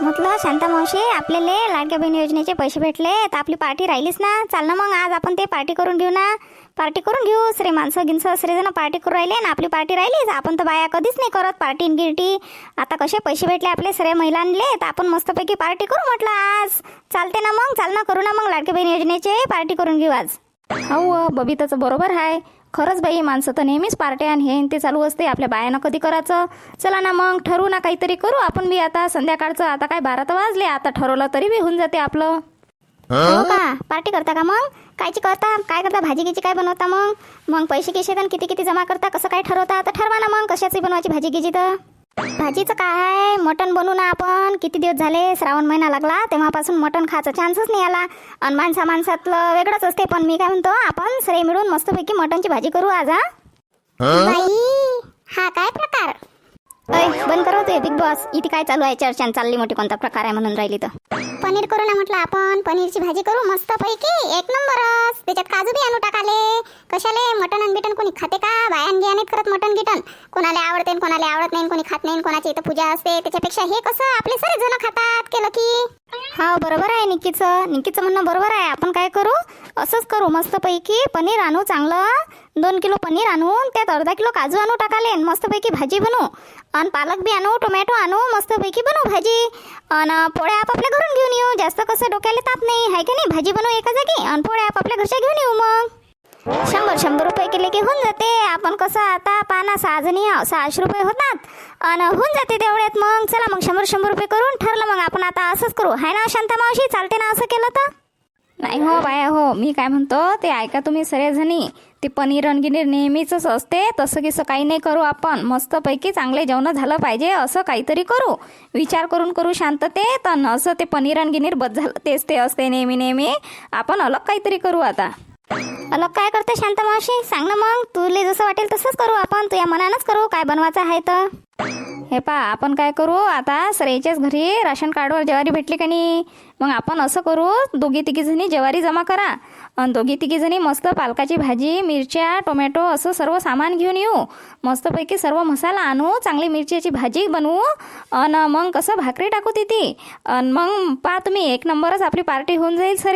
म्हटलं शांता मावशी आपल्याला लाडक्या बहीण योजनेचे पैसे भेटले तर आपली पार्टी राहिलीच ना. चाल ना मग आज आपण ते पार्टी करून घेऊ ना. पार्टी करून घेऊ श्री माणसं गिनसं जण पार्टी करून राहिले ना आपली पार्टी राहिलीच आपण तर बाया कधीच नाही करत पार्टी गिरटी. आता कसे पैसे भेटले आपले सगळे महिलांले तर आपण मस्तपैकी पार्टी करू म्हटलं आज. चालते ना मग चाल ना करू ना मग लाडक्या बहीण योजनेचे पार्टी करून घेऊ आज. हो बबिताचं बरोबर आहे खरंच बाई माणसं तर नेहमीच पार्ट्या आणि हे ते चालू असते. आपल्या बायानं कधी करायचं? चला ना मग ठरवू ना काहीतरी करू आपण बी आता. संध्याकाळचं आता काय बारा तर वाजले. आता ठरवलं तरी बी होऊन जाते आपलं. हो? का? पार्टी करता का मग? कायची करता? काय करता? भाजी गिजी काय बनवता मग? मग पैसे किशे किती किती जमा करता? कसं काय ठरवता? तर ठरवा ना मग कशाची बनवायची भाजी गिजी तर. भाजीचं काय मटण बनवू ना आपण. किती दिवस झाले? श्रावण महिना लागला. तेव्हापासून मटण खायचा चान्सच नाही आला. आणि माणसा माणसातलं वेगळंच असते. पण मी काय म्हणतो आपण सगळे मिळून मस्तपैकी मटणची भाजी करू आज हा? बाई हा काय प्रकार? ऐ बंद करो ते बिग बॉस. इथे काय चालू आहे? चर्चा चालली मोठी कोणता प्रकार आहे म्हणून राहिली तर. पनीर करू ना म्हटलं आपण. पनीरची भाजी करू मस्त पैकी एक नंबरच त्याच्यात काजू बी आणू टाकाले. कशाले? मटन आणि बिटन कोणी खाते का? बायान बिया नाहीत करत मटन गिटन कोणाला आवडते कोणाला आवडत नाही कोणी खात नाही कोणाची इथं पूजा असते. त्याच्यापेक्षा हे कसं? आपले सरे जण खातात केलं की हा बरोबर आहे निकीचं. निकीचं म्हणणं बरोबर आहे. आपण काय करू? असंच करू मस्त पैकी पनीर आणू चांगलं. दोन किलो पनीर आणून त्यात अर्धा किलो काजू आणू टाकाले मस्तपैकी भाजी बनवू आणि पालक बी आणू टोमॅटो आणू मस्तपैकी बनवू भाजी. आणि पोळ्या आपापल्या घरून घेऊन येऊ जास्त कसं डोक्याला ताप नाही आहे की नाही? भाजी बनवू एका जागी आणि पोळ्या आपापल्या घरच्या घेऊन येऊ मग. शंभर शंभर रुपये केले की होऊन जाते. आपण कसं आता पाना सहाजणी आहो सहाशे रुपये होतात. आणि होऊन जाते तेवढ्यात मग. चला मग शंभर शंभर रुपये करून ठरलं मग आपण आता असंच करू. आहे ना शांता मावशी? चालते ना असं केलं तर? नाही हो बाया हो मी काय म्हणतो ते ऐका तुम्ही सगळेजणी. ते पनीर अनगिनीर नेहमीच असते तसं की काही नाही करू आपण. मस्तपैकी चांगले जेवण झालं पाहिजे असं काहीतरी करू. विचार करून करू शांततेत आणि असं ते पनीर अनगिनीर बद झालं तेच ते असते नेहमी नेहमी. आपण अलग काहीतरी करू आता. अलग काय करते शांत मावशी सांग ना मग तुला जसं वाटेल तसंच करू आपण. तुझ्या मनानंच करू काय बनवायचं आहे तर. हे पा आपण काय करू? आता सरेच्याच घरी राशन कार्डवर ज्वारी भेटली का नाही? मग आपण असं करू दोघी तिघी जणी ज्वारी जमा करा. आणि दोघी तिघी जणी मस्त पालकाची भाजी मिरच्या टोमॅटो असं सर्व सामान घेऊन येऊ. मस्तपैकी सर्व मसाला आणू चांगली मिरच्याची भाजी बनवू. आणि मग कसं भाकरी टाकू तिथे? आणि मग पा तुम्ही एक नंबरच आपली पार्टी होऊन जाईल सर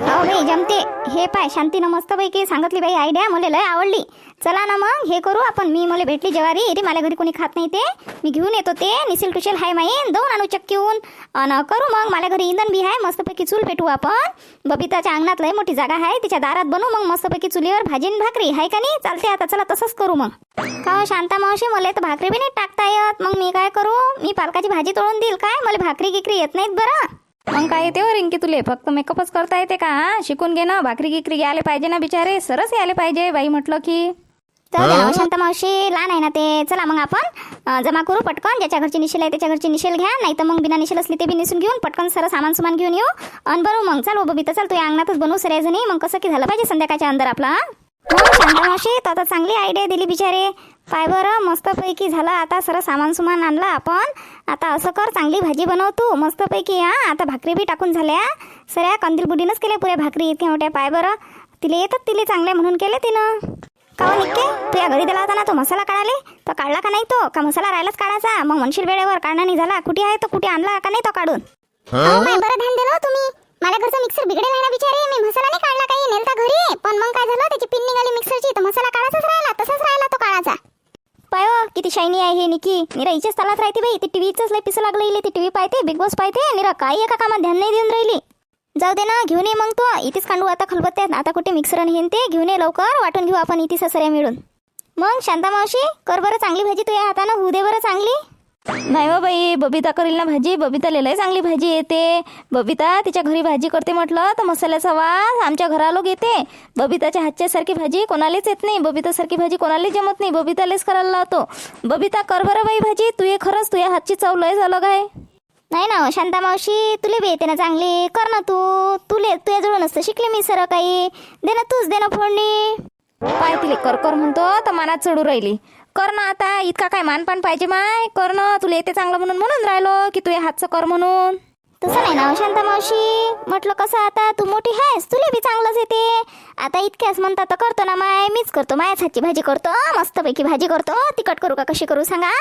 अहो बाई जमते. हे पाय शांतीनं मस्तपैकी सांगितली बाई. आयडिया मला लय आवडली. चला ना मग हे करू आपण. मी मला भेटली जवारी. अरे माझ्या घरी कोणी खात नाही ते. मी घेऊन येतो ते. निसिल टुशेल हाय माहीन दोन आणू चक्कीहून आणि करू मग. माझ्या घरी इंधन बी आहे. मस्तपैकी चूल पेटू आपण. बबिताच्या अंगणात लय मोठी जागा आहे. तिच्या दारात बनवू मग. मस्तपैकी चुलीवर भाजी आणि भाकरी. आहे का नाही? चालते आता. चला तसंच करू मग. का हो, शांता मावशी? मला तर भाकरी बी नाही टाकता येत मग मी काय करू? मी पालकाची भाजी तळून देईल काय? मला भाकरी गिकरी येत नाहीत बरं. मग काय येते रिंकी तुले? फक्त मेकअपच करता येते का हा? शिकून घे ना भाकरी गिकरी यायला पाहिजे ना बिचारे सरस यायला पाहिजे बाई म्हटलं की. तर शांता मावशी लहान आहे ना ते. चला मग आपण अं, जमा करू पटकन ज्याच्या घरची निशेल आहे त्याच्या घरची निशेल घ्या नाही तर मग बिना निशेल असली ते बी निसून घेऊन पटकन सरळ सामान सुमान घेऊन येऊ. आणि बनवू मग. चाल बबिता चाल तू या अंगणातच बनवू सगळ्याजणी मग कसं की झालं पाहिजे संध्याकाळच्या अंदर आपला हा? हो मावशी. तर आता चांगली आयडिया दिली बिचारे. पाय बरं मस्तपैकी झालं. आता सरळ सामान सुमान आणलं आपण. आता असं कर चांगली भाजी बनव तू. मस्तपैकी हा आता भाकरी बी टाकून झाल्या. सऱ्या कंदील बुडीनच केल्या पुऱ्या भाकरी. इतक्या मोठ्या पाय बरं. तिला येतात तिला चांगल्या म्हणून केले तिनं. का हो निघते तू या घरी दिला होता ना तो मसाला काढाले तो काढला का नाही तो? का मसाला राहिलाच काढायचा? मग म्हणशील वेळेवर काढणं नाही झाला कुठे आहे तो? कुठे आणला का नाही तो काढून? बरं ध्यान दिलं तुम्ही. माझ्या घरचा मिक्सर बिघडेल ना बिचारे. मी मसाला नाही काढला काही. नेलता घरी. पण मग काय झालं? त्याची पिन निघाली मिक्सरची तर मसाला काढायचाच राहिला. तसाच राहिला तो काढायचा पाय किती शायनी आहे हे निकी. निरा हिच्याच तालात राहते बाई. ती टीव्हीच लय पिसं लागलं इले. ती टीव्ही पाहते बिग बॉस पाहते. निरा काही एका कामात ध्यान नाही देऊन राहिली. जाऊ दे ना घेऊन ये मग तो. इथेच कांडू आता खलबत्त्यात. आता कुठे मिक्सर आणि हेन ते? घेऊन ये लवकर. वाटून घेऊ आपण इथे ससऱ्या मिळून. मग शांता मावशी कर बरं चांगली भाजी तुझ्या हातानं. होऊ दे बरं चांगली. नाही हो बाई बबिता करील ना भाजी. बबिता लय चांगली भाजी येते. बबिता तिच्या घरी भाजी करते म्हटलं तर मसाल्याचा वास आमच्या घरालोक येते बबिताच्या हातच्या सारखी भाजी कोणालाच येत नाही. बबितासारखी भाजी कोणालाच जमत नाही. बबितालेच करायला लावतो. बबिता कर बरं बाई भाजी. तू ये खरंच तुझ्या हातची चव लय अलग आहे नाही ना शांता मावशी तुले बी येते ना चांगली. कर ना तू. तुले तुझ्या जवळ नसतं शिकले मी सर काही. दे ना तूच दे ना फोडणी. पाय तिले कर कर म्हणतो तर मनात चढू राहिली. कर ना आता इतका काय मानपान पाहिजे माय. कर ना तुला येते चांगलं म्हणून म्हणून राहिलो की तुझ्या हातचं कर म्हणून. तसं नाही ना शांता मावशी. म्हटलं कसं आता तू मोठी आहेस तुला बी चांगलंच येते. आता इतक्याच म्हणता तर करतो ना माय मीच करतो मायाच हातची भाजी करतो मस्तपैकी भाजी करतो. तिखट करू का कशी करू सांगा?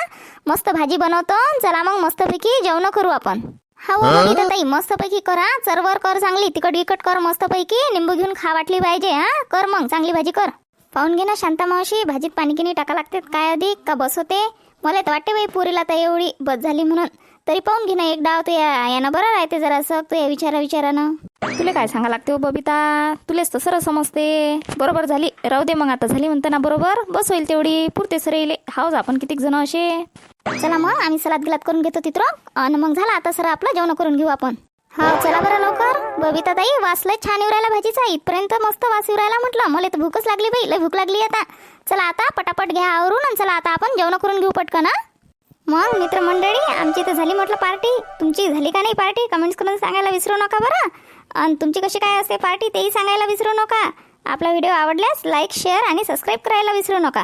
मस्त भाजी बनवतो चला मग मस्तपैकी जेवण करू आपण. हा हो ताई मस्तपैकी करा. चरवर कर चांगली तिखट गिकट कर मस्तपैकी. निंबू घेऊन खा वाटली पाहिजे हा? कर मग चांगली भाजी कर. पाहून घे ना शांता मावशी भाजीत पाणी किनी टाका लागते काय अधिक का बस होते? मला तर वाटते बाई पुरीला तर एवढी बस झाली म्हणून. तरी पाहून घे ना एक डाव तू या यानं बरं राहते जरासं तू या विचारा विचारानं. तुला काय सांगा लागते हो बबिता? तुलेच तर सरळ समजते. बरोबर झाली राहू दे मग आता झाली म्हणते ना बरोबर? बस होईल तेवढी पुरते सर येईल हाऊस आपण कितीक जण असे. चला मग आम्ही सलाद गिलात करून घेतो तिथं. आणि मग झाला आता सर आपलं जेवण करून घेऊ आपण. हा चला बरं लवकर. बबिता ताई वासलंय छान येऊ राहिला भाजीचा. इथपर्यंत मस्त वास येऊ राहिला म्हटलं. मला तर भूकच लागली बाई लय भूक लागली आता. चला आता पटापट घ्या आवरून आणि चला आता आपण जेवण करून घेऊ पटकन मग मित्रमंडळी आमची तर झाली म्हटलं पार्टी. तुमची झाली का नाही पार्टी? कमेंट्स करून सांगायला विसरू नका बरं. आणि तुमची कशी काय असते पार्टी तेही सांगायला विसरू नका. आपला व्हिडिओ आवडल्यास लाईक शेअर आणि सबस्क्राईब करायला विसरू नका.